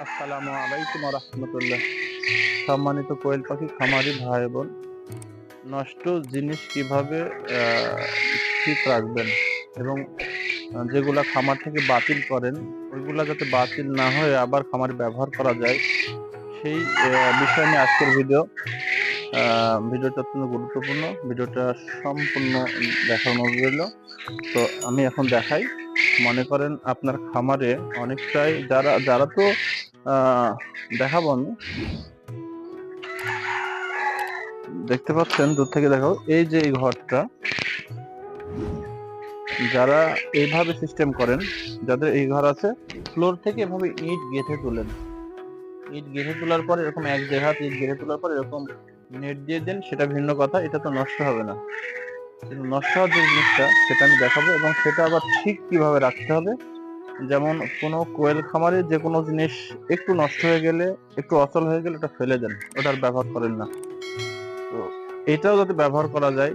আসসালামু আলাইকুম রহমতুল্লাহ সম্মানিত কোয়েল পাখি, খামারি ভাই বোন, নষ্ট জিনিস কীভাবে ঠিক রাখবেন এবং যেগুলা খামার থেকে বাতিল করেন, ওইগুলা যাতে বাতিল না হয়ে আবার খামারে ব্যবহার করা যায়, সেই বিষয় নিয়ে আজকের ভিডিও ভিডিওটা অত্যন্ত গুরুত্বপূর্ণ। ভিডিওটা সম্পূর্ণ দেখানো রইল। তো আমি এখন দেখাই। মনে করেন আপনার খামারে অনেকটাই যারা যারা তো দেখাবো আমি। দেখতে পাচ্ছেন, দূর থেকে দেখাও এই যে এই ঘরটা, যারা এইভাবে সিস্টেম করেন, যাদের এই ঘর আছে ফ্লোর থেকে এভাবে ইট গেঁথে তোলেন। ইট গেঁথে তোলার পর এরকম এক দেড় হাত ইট গেঁথে তোলার পর এরকম নেট দিয়ে দেন, সেটা ভিন্ন কথা, এটা তো নষ্ট হবে না। নষ্ট হওয়ার যে জিনিসটা, সেটা আমি দেখাবো এবং সেটা আবার ঠিক কীভাবে রাখতে হবে যেমন কোনো কোয়েল খামারে যে কোনো জিনিস একটু নষ্ট হয়ে গেলে, একটু অচল হয়ে গেলে ওটা ফেলে দেন ওটা আর ব্যবহার করেন না। তো এটাও যাতে ব্যবহার করা যায়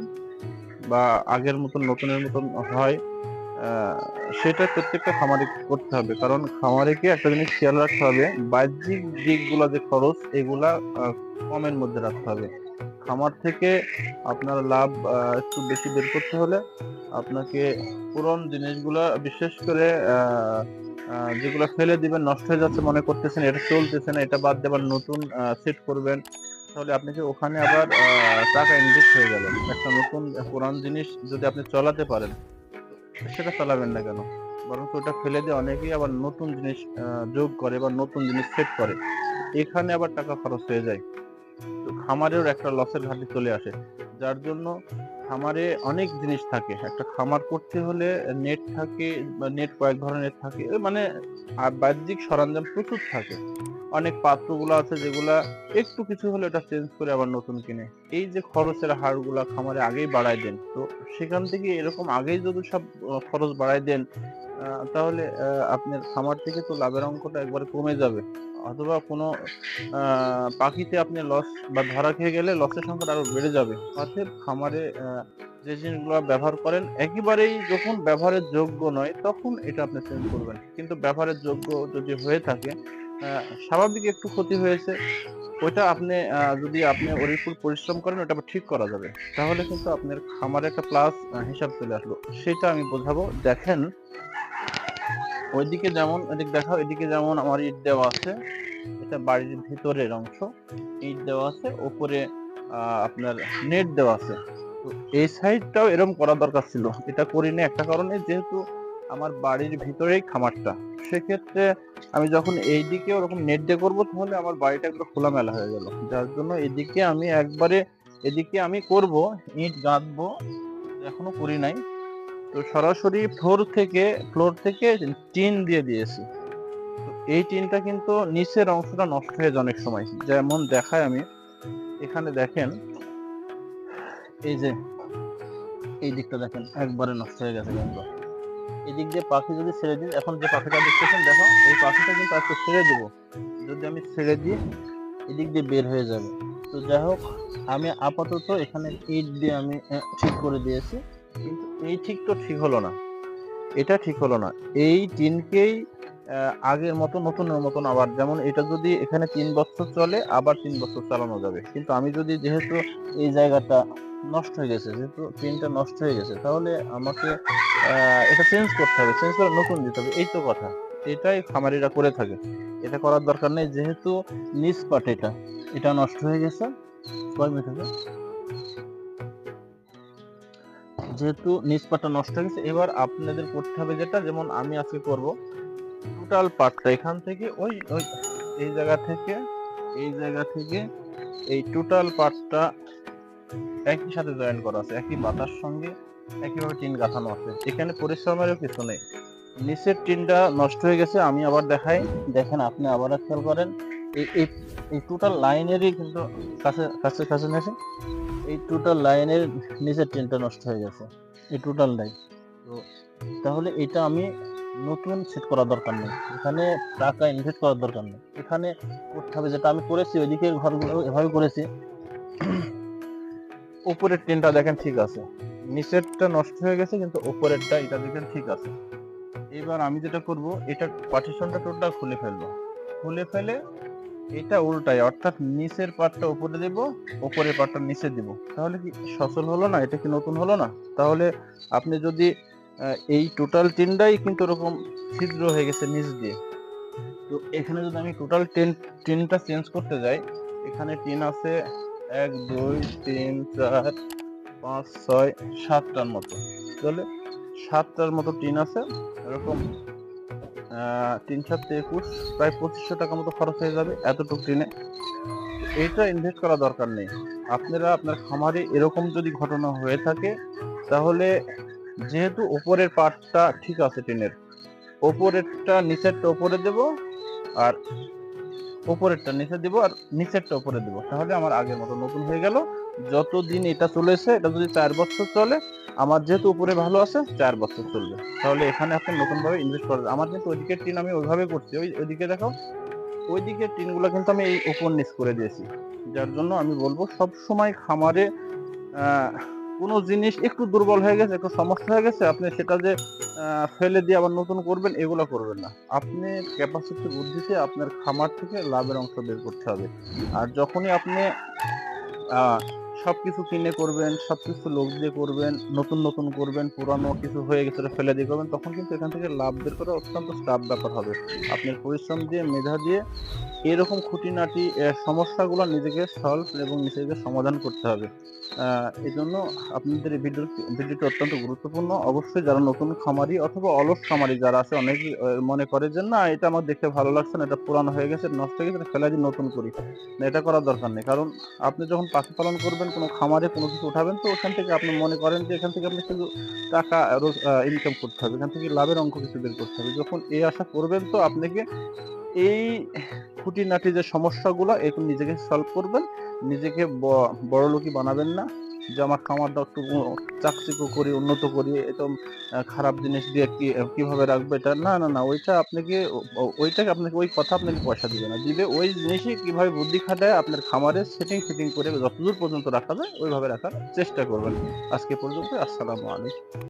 বা আগের মতন, নতুনের মতন হয় সেটা প্রত্যেকটা খামারে করতে হবে। কারণ খামারিকে একটা জিনিস খেয়াল রাখতে হবে, বাহ্যিক দিকগুলো যে খরচ, এগুলা কমের মধ্যে রাখতে হবে। খামার থেকে আপনার লাভ একটু বেশি বের করতে হলে আপনাকে পুরন জিনিসগুলা বিশেষ করে যেগুলো ফেলে দিবেন, নষ্ট হয়ে যাচ্ছে মনে করতেছেন, এটা চলতেছে না, এটা বাদ দেবার নতুন সেট করবেন, তাহলে আপনি কি ওখানে আবার টাকা ইনভেস্ট হয়ে গেল একটা নতুন পুরান জিনিস যদি আপনি চালাতে পারেন, সেটা চালাবেন না কেন? বরং ওটা ফেলে দিয়ে অনেকেই আবার নতুন জিনিস যোগ করে বা নতুন জিনিস সেট করে। এখানে আবার টাকা খরচ হয়ে যায়। তো খামারেও একটা লসের ঘাটতি চলে আসে। যার জন্য খামারে অনেক জিনিস থাকে। একটা খামার করতে হলে নেট থাকে, বা নেট কয়েক ধরনের থাকে। মানে বাহ্যিক সরঞ্জাম প্রচুর থাকে। অনেক পাত্রগুলো আছে যেগুলা একটু কিছু হলে এটা চেঞ্জ করে আবার নতুন কিনে। এই যে খরচের হারগুলা খামারে আগেই বাড়ায় দেন। তো সেখান থেকে এরকম আগেই যদি সব খরচ বাড়ায় দেন তাহলে আপনার খামার থেকে তো লাভের অঙ্কটা একবারে কমে যাবে। অথবা কোনো পাখিতে আপনি লস বা ধরা খেয়ে গেলে লসের সংখ্যা আরও বেড়ে যাবে। অতএব খামারে যে জিনিসগুলো ব্যবহার করেন, একেবারেই যখন ব্যবহারের যোগ্য নয়, তখন এটা আপনি চেঞ্জ করবেন। কিন্তু ব্যবহারের যোগ্য যদি হয়ে থাকে স্বাভাবিক একটু ক্ষতি হয়েছে, ওইটা আপনি যদি আপনি ওর উপর পরিশ্রম করেন ওটা ঠিক করা যাবে। তাহলে কিন্তু আপনার খামারে একটা প্লাস হিসাব চলে আসলো। সেটা আমি বোঝাবো। দেখেন ওইদিকে যেমন এদিকে দেখাও এদিকে যেমন আমার ইট দেওয়া আছে এটা বাড়ির ভিতরের অংশ ইট দেওয়া আছে আহ, আপনার নেট দেওয়া আছে। তো এই সাইডটাও এরকম করা দরকার ছিল। এটা করিনি একটা কারণে যেহেতু আমার বাড়ির ভিতরেই খামারটা। সেক্ষেত্রে আমি যখন এই দিকে ওরকম নেট দিয়ে করব তাহলে আমার বাড়িটা একবার খোলামেলা হয়ে গেল। যার জন্য এদিকে আমি একবারে এদিকে আমি করব ইট গাঁথবো এখনও করি নাই। তো সরাসরি ফ্লোর থেকে ফ্লোর থেকে টিন দিয়ে দিয়েছি। এই টিনটা কিন্তু নিচের অংশটা নষ্ট হয়ে যায় অনেক সময়। যেমন দেখায় আমি, এখানে দেখেন, এই যে, এই দিকটা দেখেন, একবারে নষ্ট হয়ে গেছে কিন্তু। এদিক দিয়ে পাখি যদি ছেড়ে দিই, এখন যে পাখিটা দেখতেছেন, দেখো, এই পাখিটা কিন্তু আজকে ছেড়ে দেবো। যদি আমি ছেড়ে দিই, এদিক দিয়ে বের হয়ে যাবে। তো যাই হোক, আমি আপাতত এখানে ইট দিয়ে আমি ঠিক করে দিয়েছি। কিন্তু এই ঠিক তো ঠিক হলো না। এটা ঠিক হলো না। এই টিনকেই আগের মতো, নতুনের মতন আবার যেমন এটা যদি এখানে তিন বছর চলে, আবার তিন বছর চালানো যাবে। কিন্তু আমি যদি যেহেতু এই জায়গাটা নষ্ট হয়ে গেছে, যেহেতু টিনটা নষ্ট হয়ে গেছে, তাহলে আমাকে এটা চেঞ্জ করতে হবে চেঞ্জ করে নতুন দিতে হবে। এই তো কথা। এটাই খামারিরা করে থাকে। এটা করার দরকার নেই, যেহেতু নিচ পাট এটা। এটা নষ্ট হয়ে গেছে। কয় হবে যেহেতু নিচ পাটটা নষ্ট হয়ে গেছে, এবার আপনাদের করতে হবে যেটা, যেমন আমি আজকে করব টোটাল পার্টটা এখান থেকে, ওই ওই, এই জায়গা থেকে, এই জায়গা থেকে এই টোটাল পার্টটা একই সাথে জয়েন করা আছে, একই বাতার সঙ্গে, একইভাবে টিন গাঁথানো আছে। এখানে পরিশ্রমেরও কিছু নেই। নিচের টিনটা নষ্ট হয়ে গেছে, আমি আবার দেখাই। দেখেন, আপনি আবার খেয়াল করেন, এই এই এই টোটাল লাইনেরই কিন্তু কাছে কাছে কাছে নিয়েছে এই টোটাল লাইনের নিচের টিনটা নষ্ট হয়ে গেছে। এই টোটাল লাইন তো তাহলে এটা আমি নতুন সেট করার দরকার নেই। এখানে টাকা ইনভেস্ট করার দরকার নেই। এখানে করতে হবে যেটা আমি করেছি ওইদিকে ঘরগুলো এভাবে করেছি। উপরের টিনটা দেখেন ঠিক আছে। নিচেরটা নষ্ট হয়ে গেছে, কিন্তু উপরেরটা এটা দেখেন ঠিক আছে। এবার আমি যেটা করব, এটা পার্টিশনটা টোটাল খুলে ফেলব। খুলে ফেলে এটা উল্টাই, অর্থাৎ নিচের পাটটা উপরে দেব, উপরের পাটটা নিচে দিব। তাহলে কি সচল হলো না? এটা কি নতুন হলো না? তাহলে আপনি যদি এই টোটাল টিনটাই কিন্তু এরকম ছিদ্র হয়ে গেছে নিচ দিয়ে। তো এখানে যদি আমি টোটাল টেন টিনটা চেঞ্জ করতে যাই, এখানে টিন আছে, এক, দুই, তিন, চার, পাঁচ, ছয়, সাতটার মতো। তাহলে সাতটার মতো টিন আছে, এরকম তিন সাত একুশ, প্রায় পঁচিশশো টাকা মতো খরচ হয়ে যাবে এতটুকু টিনে এটা ইনভেস্ট করা দরকার নেই। আপনারা আপনার খামারে এরকম যদি ঘটনা হয়ে থাকে, তাহলে যেহেতু ওপরের পার্টটা ঠিক আছে টিনের, ওপরেরটা নিচেরটা ওপরে দেব, আর উপরেরটা নিচে দেব আর নিচেরটা উপরে দিব। তাহলে আমার আগের মতো নতুন হয়ে গেল। যতদিন এটা চলেছে, এটা যদি চার বছর চলে, আমার যেহেতু উপরে ভালো আছে, চার বছর চলবে। তাহলে এখানে আপনি নতুন ভাবে ইনভেস্ট করেন আমার কিন্তু ওইদিকে টিন আমি ওইভাবে করছি। ওই, ওইদিকে দেখো ওইদিকে টিনগুলো কিন্তু আমি এই উপর নিচ করে দিয়েছি। যার জন্য আমি বলব সব সময় খামারে কোনো জিনিস একটু দুর্বল হয়ে গেছে, একটু সমস্যা হয়ে গেছে, আপনি সেটা যে ফেলে দিয়ে আবার নতুন করবেন, এগুলো করবেন না। আপনি ক্যাপাসিটি বুদ্ধিতে আপনার খামার থেকে লাভের অংশ বের করতে হবে। আর যখনই আপনি আহ, সবকিছু কিনে করবেন সব কিছু লোক দিয়ে করবেন নতুন নতুন করবেন পুরানো কিছু হয়ে গেছে ফেলে দিয়ে করবেন তখন কিন্তু এখান থেকে লাভ বের করা অত্যন্ত টাফ ব্যাপার হবে। আপনার পরিশ্রম দিয়ে মেধা দিয়ে এরকম খুঁটিনাটি সমস্যাগুলো নিজেকে সলভ এবং নিজেকে সমাধান করতে হবে। এই জন্য আপনাদের এই ভিডিও ভিডিওটি অত্যন্ত গুরুত্বপূর্ণ। অবশ্যই যারা নতুন খামারি অথবা অলস খামারি যারা আছে অনেকে মনে করে যে না এটা আমার দেখতে ভালো লাগছে না এটা পুরানো হয়ে গেছে নষ্ট হয়ে গেছে ফেলে দিয়ে নতুন করি। এটা করার দরকার নেই। কারণ আপনি যখন পাখি পালন করবেন কোনো খামারে কোনো কিছু উঠাবেন, তো ওখান থেকে আপনি মনে করেন যে এখান থেকে আপনি শুধু টাকা ইনকাম করতে হবে। এখান থেকে লাভের অঙ্ক কিছু বের করতে হবে। যখন এই আশা করবেন, তো আপনাকে এই খুঁটিনাটি যে সমস্যাগুলো এগুলো নিজেকে সলভ করবেন। নিজেকে ব- বড় লোকই বানাবেন না। যে আমার খামারটা একটু করি, উন্নত করি একদম খারাপ জিনিস দিয়ে কি, কীভাবে রাখবে এটা? না না না, ওইটা আপনাকে ওইটাকে আপনাকে, ওই কথা আপনাকে পয়সা দিবে না। দিবে ওই জিনিসই কীভাবে বুদ্ধি খাটায় আপনার খামারে সেটিং ফিটিং করে যতদূর পর্যন্ত রাখা যায়, ওইভাবে রাখার চেষ্টা করবেন। আজকে পর্যন্ত, আসসালামু আলাইকুম।